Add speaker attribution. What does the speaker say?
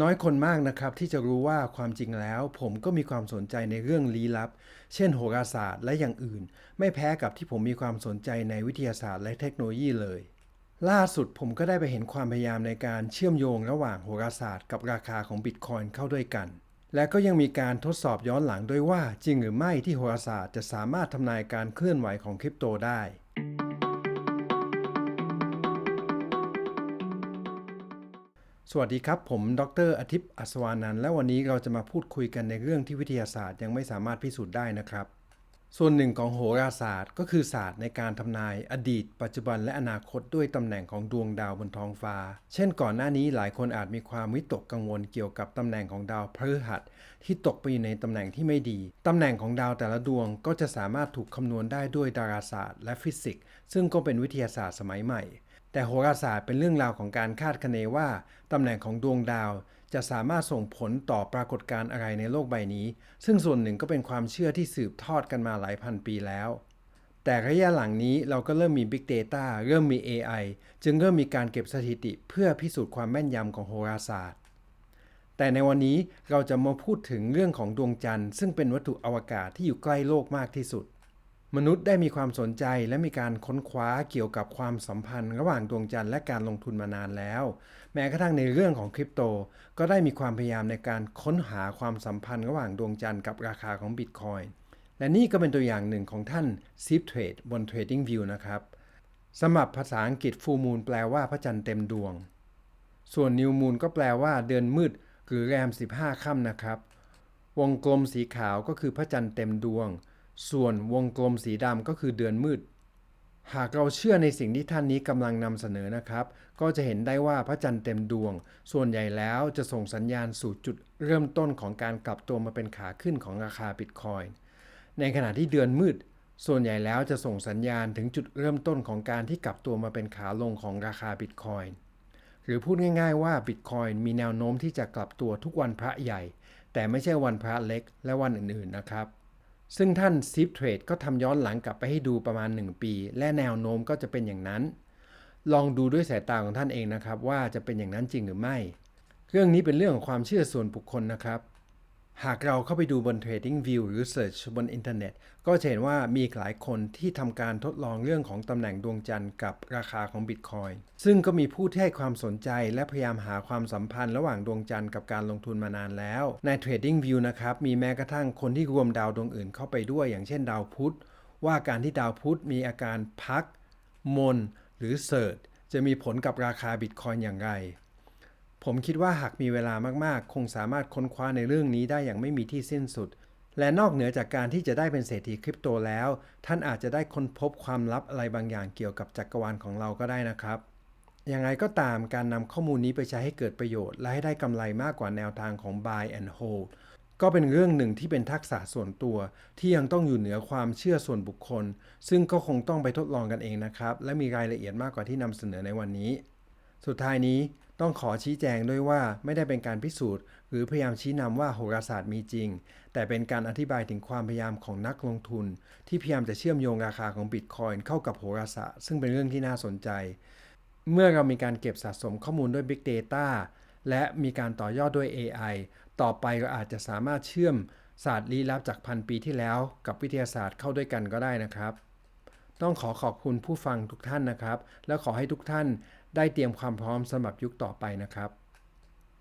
Speaker 1: น้อยคนมากนะครับที่จะรู้ว่าความจริงแล้ว ผมก็มีความสนใจในเรื่องลี้ลับ เช่นโหราศาสตร์และอย่างอื่น ไม่แพ้กับที่ผมมีความสนใจในวิทยาศาสตร์และเทคโนโลยีเลย ล่าสุดผมก็ได้ไปเห็นความพยายามในการเชื่อมโยงระหว่างโหราศาสตร์กับราคาของบิตคอยน์เข้าด้วยกัน และก็ยังมีการทดสอบย้อนหลังด้วยว่า จริงหรือไม่ที่โหราศาสตร์จะสามารถทำนายการเคลื่อนไหวของคริปโตได้ สวัสดีครับ ผม ดรอาทิตย์อัศวานันท์และวันนี้เราจะมาพูดคุยกันในเรื่องที่วิทยาศาสตร์ยังไม่สามารถพิสูจน์ได้นะครับ ส่วนหนึ่งของโหราศาสตร์ ก็คือศาสตร์ในการทำนายอดีต ปัจจุบันและอนาคตด้วยตำแหน่งของดวงดาวบนท้องฟ้า เช่นก่อนหน้านี้หลายคนอาจมีความวิตกกังวลเกี่ยวกับตำแหน่งของดาวพฤหัส ที่ตกไปอยู่ในตำแหน่งที่ไม่ดี ตำแหน่งของดาวแต่ละดวงก็จะสามารถถูกคำนวณได้ด้วยดาราศาสตร์ และฟิสิกส์ซึ่งก็เป็นวิทยาศาสตร์สมัยใหม่ แต่โหราศาสตร์เป็นเรื่องราวของการคาดคะเนว่าตำแหน่งของดวงดาวจะสามารถส่งผลต่อปรากฏการณ์อะไรในโลกใบนี้ ซึ่งส่วนหนึ่งก็เป็นความเชื่อที่สืบทอดกันมาหลายพันปีแล้ว แต่ระยะหลังนี้เราก็เริ่มมี Big Data เริ่มมี AI จึงเริ่มมีการเก็บสถิติเพื่อพิสูจน์ความแม่นยำของโหราศาสตร์ แต่ในวันนี้เราจะมาพูดถึงเรื่องของดวงจันทร์ ซึ่งเป็นวัตถุอวกาศที่อยู่ใกล้โลกมากที่สุด มนุษย์ได้มีความสนใจและมีการค้นคว้าเกี่ยวกับความสัมพันธ์ ระหว่างดวงจันทร์และการลงทุนมานานแล้ว แม้กระทั่งในเรื่องของคริปโต ก็ได้มีความพยายามในการค้นหาความสัมพันธ์ระหว่างดวงจันทร์กับราคาของบิตคอยน์และนี่ก็เป็นตัวอย่างหนึ่งของท่าน s i p Trade บน TradingView นะครับสำหรับภาษาอังกฤษ Full Moon แปลว่าพระจันทร์เต็มดวง ส่วน New Moon ก็แปลว่าเดือนมืดหรือแรม 15 ค่ำนะครับ วงกลมสีขาวก็คือพระจันทร์เต็มดวง ส่วนวงกลมสีดำก็คือเดือนมืด หากเราเชื่อในสิ่งที่ท่านนี้กำลังนำเสนอนะครับ ก็จะเห็นได้ว่าพระจันทร์เต็มดวง ส่วนใหญ่แล้วจะส่งสัญญาณสู่จุดเริ่มต้นของการกลับตัวมาเป็นขาขึ้นของราคาบิตคอยน์ในขณะที่เดือนมืด ส่วนใหญ่แล้วจะส่งสัญญาณถึงจุดเริ่มต้นของการที่กลับตัวมาเป็นขาลงของราคาบิตคอยน์หรือพูดง่าย ๆ ว่าบิตคอยน์มีแนวโน้มที่จะกลับตัวทุกวันพระใหญ่ แต่ไม่ใช่วันพระเล็กและวันอื่นๆนะครับ ซึ่งท่านซิฟเทรดก็ทำย้อนหลังกลับไปให้ดูประมาณ 1 ปี และแนวโน้มก็จะเป็นอย่างนั้น ลองดูด้วยสายตาของท่านเองนะครับ ว่าจะเป็นอย่างนั้นจริงหรือไม่ เรื่องนี้เป็นเรื่องของความเชื่อส่วนบุคคลนะครับ หากเราเข้าไปดูบน TradingView หรือ Search บนอินเทอร์เน็ต ก็จะเห็นว่ามีหลายคนที่ทำการทดลองเรื่องของตำแหน่งดวงจันทร์กับราคาของ Bitcoin ซึ่งก็มีผู้ที่ให้ความสนใจและพยายามหาความสัมพันธ์ระหว่างดวงจันทร์กับการลงทุนมานานแล้ว ใน TradingView นะครับ มีแม้กระทั่งคนที่รวมดาวดวงอื่นเข้าไปด้วย อย่างเช่นดาวพุธ ว่าการที่ดาวพุธมีอาการพัก มน หรือเสิร์ชจะมีผลกับราคา Bitcoin อย่างไร ผมคิดว่าหากมีเวลามากๆ คงสามารถค้นคว้าในเรื่องนี้ได้อย่างไม่มีที่สิ้นสุด และนอกเหนือจากการที่จะได้เป็นเศรษฐีคริปโตแล้ว ท่านอาจจะได้ค้นพบความลับอะไรบางอย่างเกี่ยวกับจักรวาลของเราก็ได้นะครับอย่างไรก็ตามการนำข้อมูลนี้ไปใช้ให้เกิดประโยชน์ และให้ได้กำไรมากกว่าแนวทางของ buy and hold ก็เป็นเรื่องหนึ่งที่เป็นทักษะส่วนตัว ที่ยังต้องอยู่เหนือความเชื่อส่วนบุคคล ซึ่งก็คงต้องไปทดลองกันเองนะครับ และมีรายละเอียดมากกว่าที่นำเสนอในวันนี้ สุดท้ายนี้ต้องขอชี้แจงด้วยว่าไม่ได้เป็นการพิสูจน์ หรือพยายามชี้นำว่าโหราศาสตร์มีจริง แต่เป็นการอธิบายถึงความพยายามของนักลงทุน ที่พยายามจะเชื่อมโยงราคาของบิตคอยน์เข้ากับโหราศาสตร์ ซึ่งเป็นเรื่องที่น่าสนใจ เมื่อเรามีการเก็บสะสมข้อมูลด้วย Big Data และมีการต่อยอดด้วย AI ต่อไปเราอาจจะสามารถเชื่อมศาสตร์ลี้ลับจากพันปีที่แล้ว กับวิทยาศาสตร์เข้าด้วยกันก็ได้นะครับ ต้องขอขอบคุณผู้ฟังทุกท่านนะครับ และขอให้ทุกท่าน ได้เตรียมความพร้อมสำหรับยุคต่อไปนะครับ